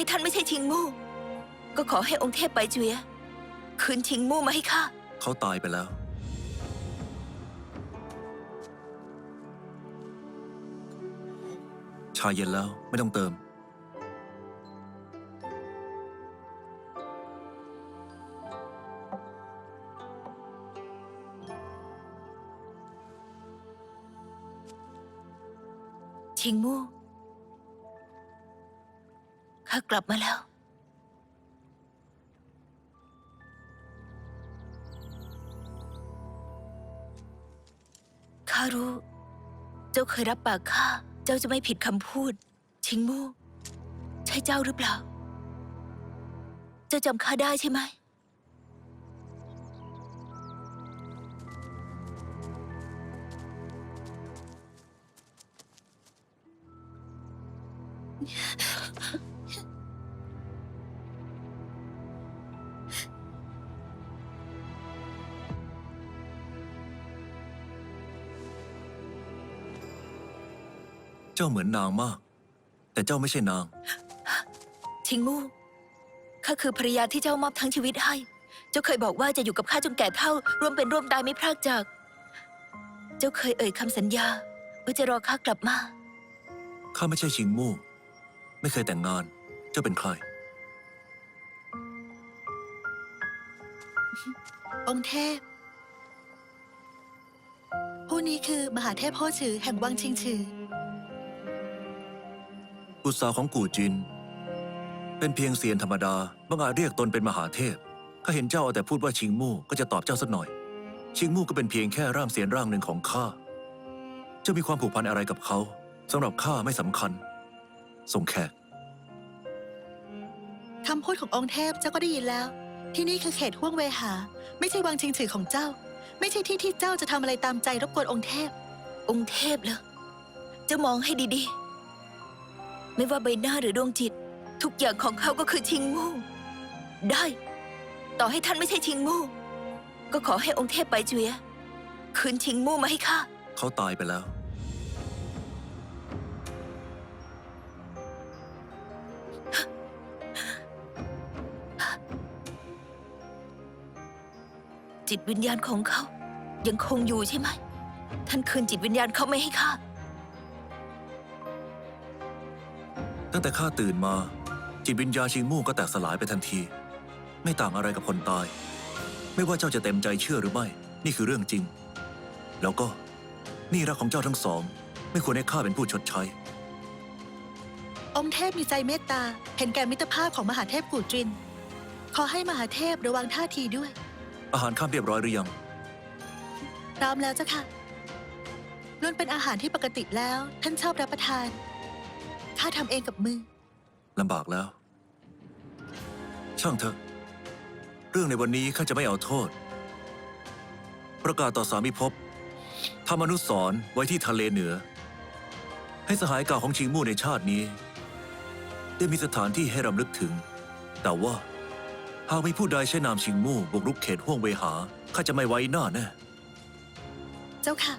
ให้ท่านไม่ใช่ชิงมู่ ก็ขอให้องค์เทพไปเจียคืนชิงมู่มาให้ข้า เขาตายไปแล้ว ชาเย็นแล้วไม่ต้องเติม ชิงมู่ ข้ากลับมาแล้ว ข้ารู้ เจ้าเคยรับปากข้า เจ้าจะไม่ผิดคำพูด ชิงมู่ ใช่เจ้าหรือเปล่า เจ้าจำข้าได้ใช่ไหมเจ้าเหมือนนางมาก แต่เจ้าไม่ใช่นาง ชิงมู่ข้าคือภรรยาที่เจ้ามอบทั้งชีวิตให้ เจ้าเคยบอกว่าจะอยู่กับข้าจนแก่เท่า ร่วมเป็นร่วมตายไม่พรากจาก เจ้าเคยเอ่ยคำสัญญาว่าจะรอข้ากลับมา ข้าไม่ใช่ชิงมู่ ไม่เคยแต่งงาน เจ้าเป็นใคร องค์เทพ ผู้นี้คือมหาเทพโฮฉือแห่งวังชิงฉือ บุตรสาวของกู่จิน เป็นเพียงเซียนธรรมดาบังอาจเรียกตนเป็นมหาเทพข้าเห็นเจ้าเอาแต่พูดว่าชิงมู่ก็จะตอบเจ้าสักหน่อย ชิงมู่ก็เป็นเพียงแค่ร่างเซียนร่างหนึ่งของข้าเจ้ามีความผูกพันอะไรกับเขาสำหรับข้าไม่สำคัญส่งแขกคำพูดขององค์เทพเจ้าก็ได้ยินแล้ว ที่นี่คือเขตห้วงเวหา ไม่ใช่วังชิงฉือของเจ้า ไม่ใช่ที่ที่เจ้าจะทำอะไรตามใจรบกวนองค์เทพ องค์เทพเหรอเจะมองให้ดีๆ ไม่ว่าใบหน้าหรือดวงจิต ทุกอย่างของเขาก็คือชิงมู่ได้ ต่อให้ท่านไม่ใช่ชิงมู่ ก็ขอให้องค์เทพไปเจียคืนชิงมู่มาให้ข้าเขาตายไปแล้ว จิตวิญญาณของเขา ยังคงอยู่ใช่ไหม ท่านคืนจิตวิญญาณเขาไม่ให้ข้า ตั้งแต่ข้าตื่นมา จิตวิญญาณชิงมู่ก็แตกสลายไปทันที ไม่ต่างอะไรกับคนตาย ไม่ว่าเจ้าจะเต็มใจเชื่อหรือไม่ นี่คือเรื่องจริง แล้วก็นี่รักของเจ้าทั้งสอง ไม่ควรให้ข้าเป็นผู้ชดใช้ องค์เทพมีใจเมตตา เห็นแก่มิตรภาพของมหาเทพกู่จิน ขอให้มหาเทพระวังท่าทีด้วย อาหารข้ามเรียบร้อยหรือยัง พร้อมแล้วเจ้าค่ะล้วนเป็นอาหารที่ปกติแล้ว ท่านชอบรับประทาน ข้าทำเองกับมือ ลำบากแล้ว ช่างเถอะ เรื่องในวันนี้ข้าจะไม่เอาโทษ ประกาศต่อสามิภพทำอนุสรณ์ไว้ที่ทะเลเหนือ ให้สหายเก่าของชิงมู่ในชาตินี้ ได้มีสถานที่ให้รำลึกถึง แต่ว่า หากมีผู้ใดใช้นามชิงมู่บุกรุกเขตห้วงเวหาข้าจะไม่ไว้หน้าแน่ เจ้าค่ะ